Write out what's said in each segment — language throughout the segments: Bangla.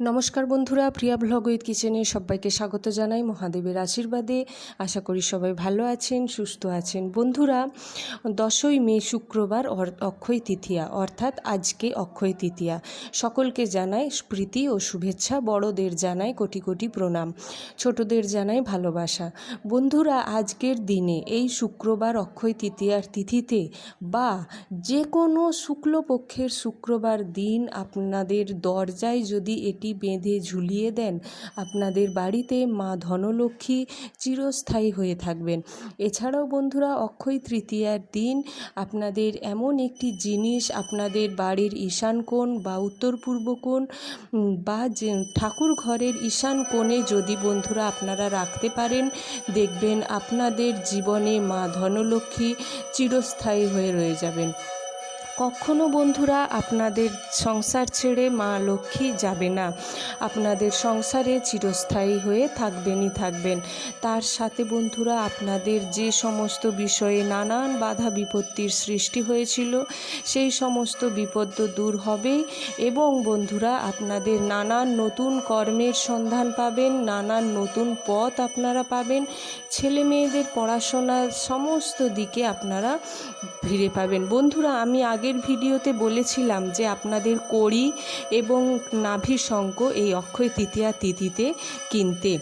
নমস্কার বন্ধুরা, প্রিয়া ব্লগ উইথ কিচেনে সবাইকে স্বাগত জানাই মহাদেবের আশীর্বাদে। আশা করি সবাই ভালো আছেন, সুস্থ আছেন। বন্ধুরা, দশই মে শুক্রবার অক্ষয় তৃতীয়া, অর্থাৎ আজকে অক্ষয় তৃতীয়া। সকলকে জানাই প্রীতি ও শুভেচ্ছা, বড়দের জানাই কোটি কোটি প্রণাম, ছোটদের জানাই ভালোবাসা। বন্ধুরা, আজকের দিনে এই শুক্রবার অক্ষয় তৃতীয়ার তিথিতে বা যে কোনো শুক্লপক্ষের শুক্রবার দিন আপনাদের দরজায় যদি এটি বেঁধে ঝুলিয়ে দেন। আপনাদের বাড়িতে মা ধনলক্ষ্মী চিরস্থায়ী হয়ে থাকবেন। এছাড়াও বন্ধুরা, অক্ষয় তৃতীয়ার দিন আপনাদের এমন একটি জিনিস, আপনাদের বাড়ির ঈশান কোণ বা উত্তর পূর্ব কোণ বা ঠাকুর ঘরের ঈশান কোণে যদি বন্ধুরা আপনারা রাখতে পারেন, দেখবেন আপনাদের জীবনে মা ধনলক্ষ্মী চিরস্থায়ী হয়ে রয়ে যাবেন। কখনো বন্ধুরা আপনাদের সংসার ছেড়ে মা লক্ষ্মী যাবে না। আপনাদের সংসারে চিরস্থায়ী হয়ে থাকবেনই থাকবেন। তার সাথে বন্ধুরা, আপনাদের যে সমস্ত বিষয়ে নানান বাধা বিপত্তির সৃষ্টি হয়েছিল, সেই সমস্ত বিপদ তো দূর হবেই এবং বন্ধুরা, আপনাদের নানান নতুন কর্মের সন্ধান পাবেন, নানান নতুন পথ আপনারা পাবেন। ছেলে মেয়েদের পড়াশোনার সমস্ত দিকে আপনারা ফিরে পাবেন। বন্ধুরা, আমি আগের ভিডিওতে বলেছিলাম যে আপনাদের কড়ি এবং নাভি শঙ্খ এই অক্ষয় তৃতীয়া তিথিতে কিনতে।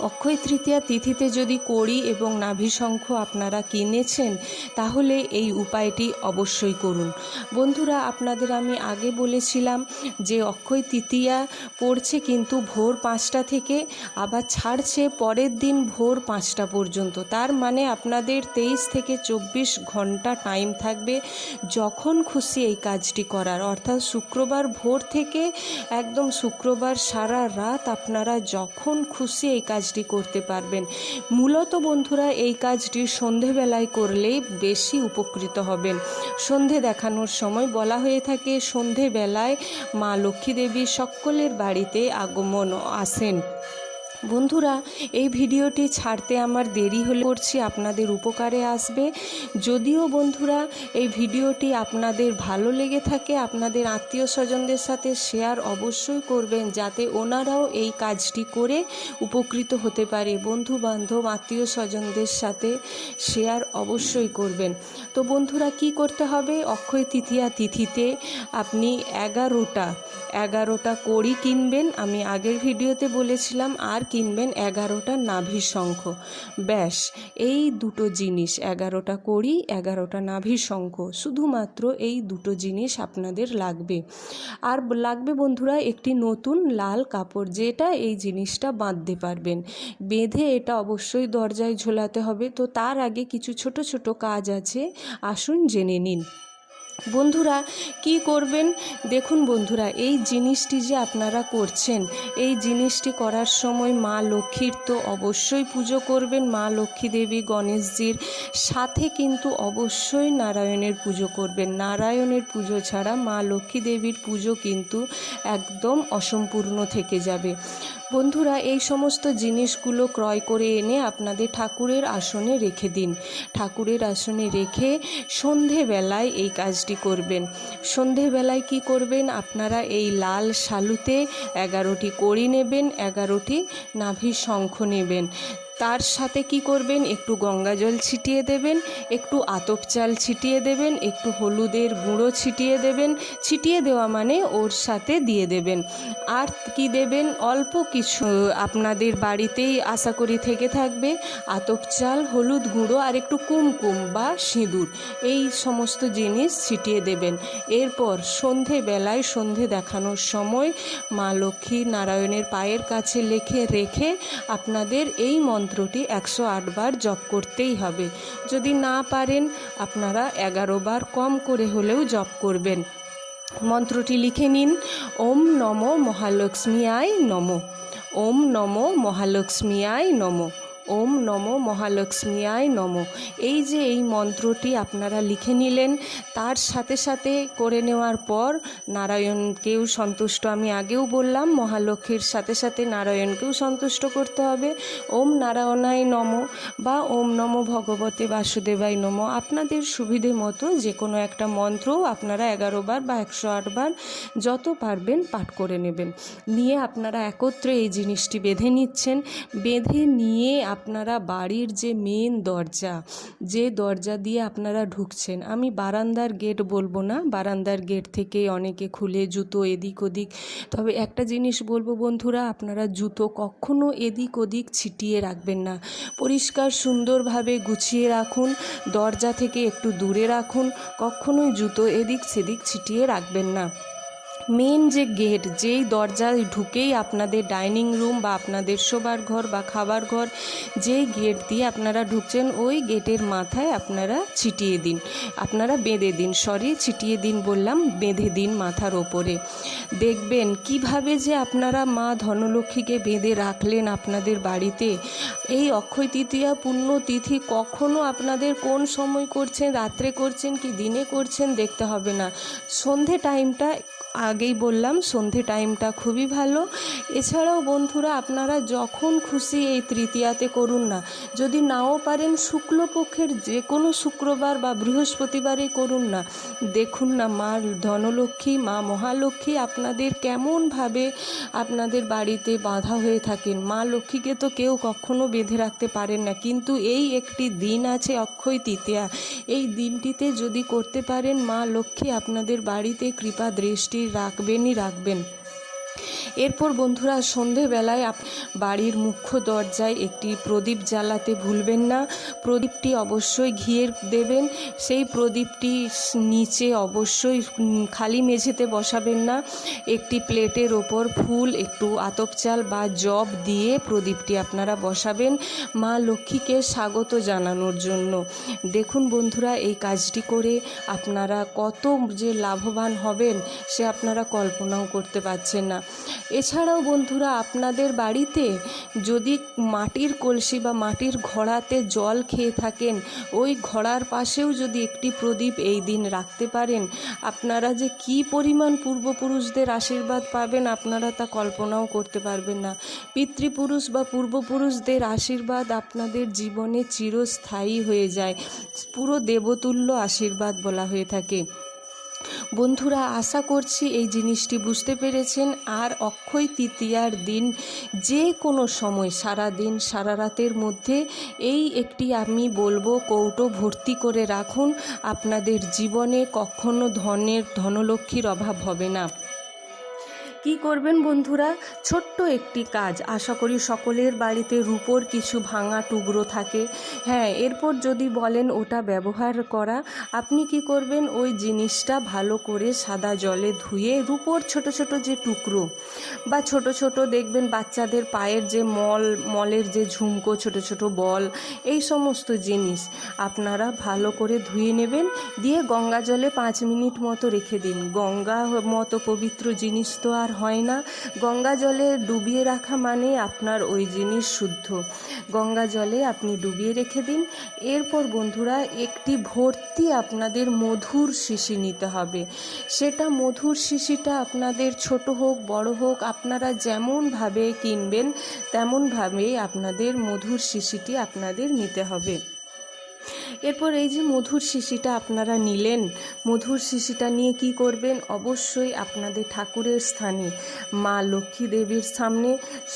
অক্ষয় তৃতীয়া তিথিতে যদি কড়ি এবং নাভিশঙ্খ আপনারা কিনেছেন, তাহলে এই উপায়টি অবশ্যই করুন। বন্ধুরা, আপনাদের আমি আগে বলেছিলাম যে অক্ষয় তৃতীয়া পড়ছে কিন্তু ভোর পাঁচটা থেকে, আবার ছাড়ছে পরের দিন ভোর পাঁচটা পর্যন্ত। তার মানে আপনাদের তেইশ থেকে চব্বিশ ঘণ্টা টাইম থাকবে যখন খুশি এই কাজটি করার। অর্থাৎ শুক্রবার ভোর থেকে একদম শুক্রবার সারা রাত আপনারা যখন খুশি এই কাজটি করতে পারবেন। মূলত বন্ধুরা, এই কাজটি সন্ধেবেলায় করলেই বেশি উপকৃত হবেন। সন্ধে দেখানোর সময় বলা হয়ে থাকে, সন্ধেবেলায় মা লক্ষ্মী দেবী সকলের বাড়িতে আগমন আসেন। বন্ধুরা, এই ভিডিওটি ছাড়তে আমার দেরি হলে করছি, আপনাদের উপকারে আসবে। যদিও বন্ধুরা, এই ভিডিওটি আপনাদের ভালো লেগে থাকে, আপনাদের আত্মীয় স্বজনদের সাথে শেয়ার অবশ্যই করবেন, যাতে ওনারাও এই কাজটি করে উপকৃত হতে পারে। বন্ধু বান্ধব আত্মীয় স্বজনদের সাথে শেয়ার অবশ্যই করবেন। তো বন্ধুরা, কি করতে হবে? অক্ষয় তৃতীয়া তিথিতে আপনি এগারোটা এগারোটা কড়ি কিনবেন। আমি আগের ভিডিওতে বলেছিলাম, আর কিনবেন এগারোটা নাভি শঙ্খ। ব্যাস, এই দুটো জিনিস, এগারোটা কড়ি, এগারোটা নাভি শঙ্খ, শুধুমাত্র এই দুটো জিনিস আপনাদের লাগবে। আর লাগবে বন্ধুরা একটি নতুন লাল কাপড়, যেটা এই জিনিসটা বাঁধতে পারবেন। বেঁধে এটা অবশ্যই দরজায় ঝোলাতে হবে। তো তার আগে কিছু ছোট ছোট কাজ আছে, আসুন জেনে নিন। বন্ধুরা, কি করবেন? দেখুন বন্ধুরা, এই জিনিসটি যে আপনারা করছেন, এই জিনিসটি করার সময় মা লক্ষ্মীর তো অবশ্যই পুজো করবেন। মা লক্ষ্মী দেবী গণেশজির সাথে কিন্তু অবশ্যই নারায়ণের পুজো করবেন। নারায়ণের পুজো ছাড়া মা লক্ষ্মী দেবীর পুজো কিন্তু একদম অসম্পূর্ণ থেকে যাবে। বন্ধুরা, এই সমস্ত জিনিসগুলো ক্রয় করে এনে আপনাদের ঠাকুরের আসনে রেখে দিন। ঠাকুরের আসনে রেখে সন্ধেবেলায় এই কাজটি করবেন। সন্ধেবেলায় কি করবেন? আপনারা এই লাল শালুতে এগারোটি কড়ি নেবেন, এগারোটি নাভি শঙ্খ নেবেন। তার সাথে কি করবেন? একটু গঙ্গা জল ছিটিয়ে দেবেন, একটু আতপ চাল ছিটিয়ে দেবেন, একটু হলুদের গুঁড়ো ছিটিয়ে দেবেন। ছিটিয়ে দেওয়া মানে ওর সাথে দিয়ে দেবেন। আর কি দেবেন? অল্প কিছু আপনাদের বাড়িতেই আশা করি থেকে থাকবে। আতপ চাল, হলুদ গুঁড়ো আর একটু কুমকুম বা সিঁদুর, এই সমস্ত জিনিস ছিটিয়ে দেবেন। এরপর সন্ধেবেলায় সন্ধে দেখানোর সময় মা লক্ষ্মী নারায়ণের পায়ের কাছে লেখে, রেখে আপনাদের এই মন্ত্রটি একশো বার জপ করতেই হবে। যদি না পারেন, আপনারা এগারো বার কম করে হলেও জপ করবেন। মন্ত্রটি লিখে নিন, ওম নম মহালক্ষ্মী আয় নম। ওম নম মহালক্ষ্মী আয় নম। ওম নম মহালক্ষ্মীয়ায় নম। এই যে এই মন্ত্রটি আপনারা লিখে নিলেন, তার সাথে সাথে করে নেওয়ার পর নারায়ণকেও সন্তুষ্ট। আমি আগেও বললাম, মহালক্ষ্মীর সাথে সাথে নারায়ণকেও সন্তুষ্ট করতে হবে। ওম নারায়ণায় নম বা ওম নম ভগবতে বাসুদেবায় নম। আপনাদের সুবিধে মতো যে কোনো একটা মন্ত্রও আপনারা এগারো বার বা একশো বার যত পারবেন পাঠ করে নেবেন। নিয়ে আপনারা একত্রে এই জিনিসটি বেঁধে নিচ্ছেন। বেঁধে নিয়ে আপনারা বাড়ির যে মেন দরজা, যে দরজা দিয়ে আপনারা ঢুকছেন, আমি বারান্দার গেট বলব না, বারান্দার গেট থেকে অনেকে খুলে জুতো এদিক ওদিক, তবে একটা জিনিস বলব বন্ধুরা, আপনারা জুতো কখনো এদিক ওদিক ছিটিয়ে রাখবেন না। পরিষ্কার সুন্দরভাবে গুছিয়ে রাখুন, দরজা থেকে একটু দূরে রাখুন, কখনোই জুতো এদিক সেদিক ছিটিয়ে রাখবেন না। মেন যে গেট, যেই দরজায় ঢুকেই আপনাদের ডাইনিং রুম বা আপনাদের শোবার ঘর বা খাবার ঘর, যেই গেট দিয়ে আপনারা ঢুকছেন, ওই গেটের মাথায় আপনারা ছিটিয়ে দিন। আপনারা বেঁধে দিন, সরি, ছিটিয়ে দিন বললাম, বেঁধে দিন মাথার ওপরে। দেখবেন কীভাবে যে আপনারা মা ধনলক্ষ্মীকে বেঁধে রাখলেন আপনাদের বাড়িতে। এই অক্ষয় তৃতীয়া, পুণ্য তিথি কখনো আপনাদের কোন সময় করছেন, রাত্রে করছেন কি দিনে করছেন দেখতে হবে না। সন্ধে টাইমটা আগেই বললাম সন্ধে টাইমটা খুবই ভালো। এছাড়াও বন্ধুরা, আপনারা যখন খুশি এই তৃতীয়াতে করুন না। যদি নাও পারেন, শুক্লপক্ষের যে কোনো শুক্রবার বা বৃহস্পতিবারে করুন না। দেখুন না, মা ধনলক্ষ্মী, মা মহালক্ষ্মী আপনাদের কেমনভাবে আপনাদের বাড়িতে বাঁধা হয়ে থাকেন। মা লক্ষ্মীকে তো কেউ কখনো বেঁধে রাখতে পারেন না। কিন্তু এই একটি দিন আছে অক্ষয় তৃতীয়া। এই দিনটিতে যদি করতে পারেন, মা লক্ষ্মী আপনাদের বাড়িতে কৃপা দৃষ্টি রাখবেনই রাখবেন। এরপর বন্ধুরা সন্ধেবেলায় বাড়ির মুখ্য দরজায় একটি প্রদীপ জ্বালাতে ভুলবেন না। প্রদীপটি অবশ্যই ঘিয়ের দেবেন। সেই প্রদীপটি নিচে অবশ্যই খালি মেঝেতে বসাবেন না। একটি প্লেটের ওপর ফুল, একটু আতপ চাল বা জব দিয়ে প্রদীপটি আপনারা বসাবেন। মা লক্ষ্মীকে স্বাগত জানানোর জন্য। দেখুন বন্ধুরা, এই কাজটি করে আপনারা কত যে লাভবান হবেন, সে আপনারা কল্পনাও করতে পারছেন না। এছাড়াও বন্ধুরা, আপনাদের বাড়িতে যদি মাটির কলসি বা মাটির ঘড়াতে জল খেয়ে থাকেন, ওই ঘড়ার পাশেও যদি একটি প্রদীপ এই দিন রাখতে পারেন, আপনারা যে কি পরিমাণ পূর্বপুরুষদের আশীর্বাদ পাবেন আপনারা তা কল্পনাও করতে পারবেন না। পিতৃপুরুষ বা পূর্বপুরুষদের আশীর্বাদ আপনাদের জীবনে চিরস্থায়ী হয়ে যায়। পুরো দেবতুল্য আশীর্বাদ বলা হয়ে থাকে। বন্ধুরা, আশা করছি এই জিনিসটি বুঝতে পেরেছেন। আর অক্ষয় তৃতীয়ার দিন যে কোনো সময় সারা দিন সারা রাতের মধ্যে এই একটি আমি বলব কৌটো ভর্তি করে রাখুন। আপনাদের জীবনে কখনো ধনের, ধনলক্ষ্মীর অভাব হবে না। কি করবেন বন্ধুরা? ছোট্ট একটি কাজ। আশা করি সকলের বাড়িতে রূপোর কিছু ভাঙা টুকরো থাকে। হ্যাঁ এরপর যদি বলেন ওটা ব্যবহার করা, আপনি কি করবেন? ওই জিনিসটা ভালো করে সাদা জলে ধুয়ে রূপোর ছোট ছোট যে টুকরো বা ছোট ছোট দেখবেন বাচ্চাদের পায়ের যে মল, মলের যে ঝুমকো, ছোট ছোট বল, এই সমস্ত জিনিস আপনারা ভালো করে ধুয়ে নেবেন। দিয়ে গঙ্গা জলে পাঁচ মিনিট মতো রেখে দিন। গঙ্গা মতো পবিত্র জিনিস তো আর হয় না। গঙ্গা জলে ডুবিয়ে রাখা মানে আপনার ওই জিনিস শুদ্ধ। গঙ্গা জলে আপনি ডুবিয়ে রেখে দিন। এরপর বন্ধুরা, একটি ভর্তি আপনাদের মধুর শিশি নিতে হবে। সেটা মধুর শিশিটা আপনাদের ছোট হোক, বড় হোক, আপনারা যেমনভাবে কিনবেন, তেমনভাবেই আপনাদের মধুর শিশিটি আপনাদের নিতে হবে। এরপর এই যে মধুর শিশিটা আপনারা নিলেন, মধুর শিশিটা নিয়ে কি করবেন? অবশ্যই আপনাদের ঠাকুরের স্থানে, মা লক্ষ্মী দেবীর সামনে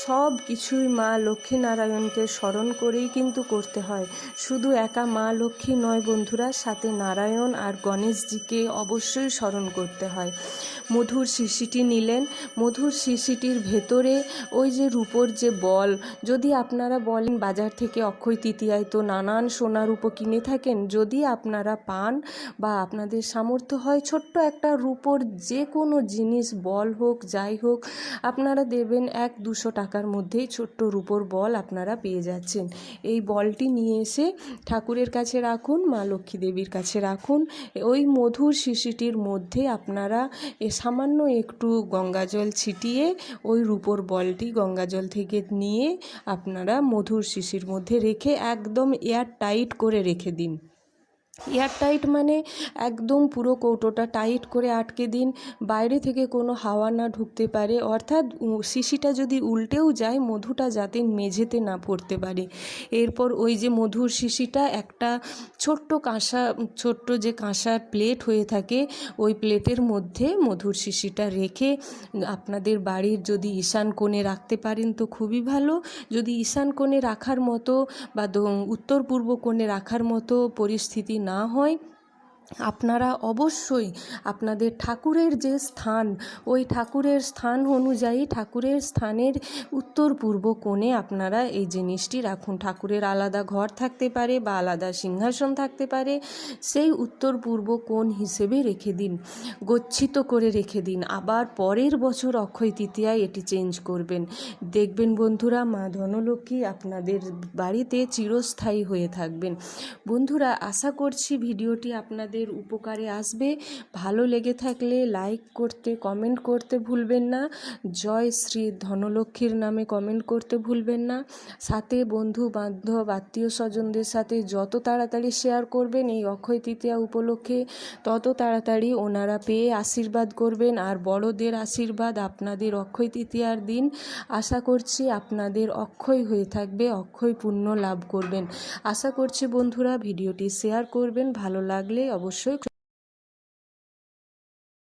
সব কিছুই মা লক্ষ্মী নারায়ণকে স্মরণ করেই কিন্তু করতে হয়। শুধু একা মা লক্ষ্মী নয় বন্ধুরা, সাথে নারায়ণ আর গণেশজিকে অবশ্যই স্মরণ করতে হয়। মধুর শিশিটি নিলেন। মধুর শিশিটির ভেতরে ওই যে রূপোর যে বল, যদি আপনারা বলেন বাজার থেকে অক্ষয় তৃতীয়ায় তো নানান সোনা রূপো কিনে থাকেন, যদি আপনারা পান বা আপনাদের সামর্থ্য হয়, ছোট্ট একটা রূপোর যে কোনো জিনিস, বল হোক, যাই হোক, আপনারা দেবেন এক দুশো টাকার মধ্যেই ছোট্ট রূপোর বল আপনারা পেয়ে যাচ্ছেন। এই বলটি নিয়ে এসে ঠাকুরের কাছে রাখুন, মা লক্ষ্মী দেবীর কাছে রাখুন। ওই মধুর শিশিটির মধ্যে আপনারা এ সামান্য একটু গঙ্গা জল ছিটিয়ে ওই রূপোর বলটি গঙ্গা জল থেকে নিয়ে আপনারা মধুর শিশির মধ্যে রেখে একদম এয়ার টাইট করে রেখে দিন। এয়ার টাইট মানে একদম পুরো কৌটোটা টাইট করে আটকে দিন, বাইরে থেকে কোনো হাওয়া না ঢুকতে পারে। অর্থাৎ শিশিটা যদি উল্টেও যায়, মধুটা যাতে মেঝেতে না পড়তে পারে। এরপর ওই যে মধুর শিশিটা, একটা ছোট্ট কাঁসা, ছোট্ট যে কাঁসার প্লেট হয়ে থাকে, ওই প্লেটের মধ্যে মধুর শিশিটা রেখে, আপনাদের বাড়ির যদি ঈশান কোণে রাখতে পারেন তো খুবই ভালো। যদি ঈশান কোণে রাখার মতো বা উত্তর পূর্ব কোণে রাখার মতো পরিস্থিতি না হয় আপনারা অবশ্যই আপনাদের ঠাকুরের যে স্থান, ওই ঠাকুরের স্থান অনুযায়ী ঠাকুরের স্থানের উত্তর পূর্ব কোণে আপনারা এই জিনিসটি রাখুন। ঠাকুরের আলাদা ঘর থাকতে পারে বা আলাদা সিংহাসন থাকতে পারে, সেই উত্তর পূর্ব কোণ হিসেবে রেখে দিন, গচ্ছিত করে রেখে দিন। আবার পরের বছর অক্ষয় তৃতীয়ায় এটি চেঞ্জ করবেন। দেখবেন বন্ধুরা, মা ধনলক্ষ্মী আপনাদের বাড়িতে চিরস্থায়ী হয়ে থাকবেন। বন্ধুরা, আশা করছি ভিডিওটি আপনাদের উপকারে আসবে। ভালো লেগে থাকলে লাইক করতে কমেন্ট করতে ভুলবেন না। জয় শ্রী ধনলক্ষ্মীর নামে কমেন্ট করতে ভুলবেন না। সাথে বন্ধু, বান্ধব, আত্মীয় স্বজনদের সাথে যত তাড়াতাড়ি শেয়ার করবেন এই অক্ষয় তৃতীয়া উপলক্ষে, তত তাড়াতাড়ি ওনারা পেয়ে আশীর্বাদ করবেন। আর বড়দের আশীর্বাদ আপনাদের অক্ষয় তৃতীয়ার দিন। আশা করছি আপনাদের অক্ষয় হয়ে থাকবে, অক্ষয় পুণ্য লাভ করবেন। আশা করছি বন্ধুরা, ভিডিওটি শেয়ার করবেন। ভালো লাগলে অবশ্যই ошибок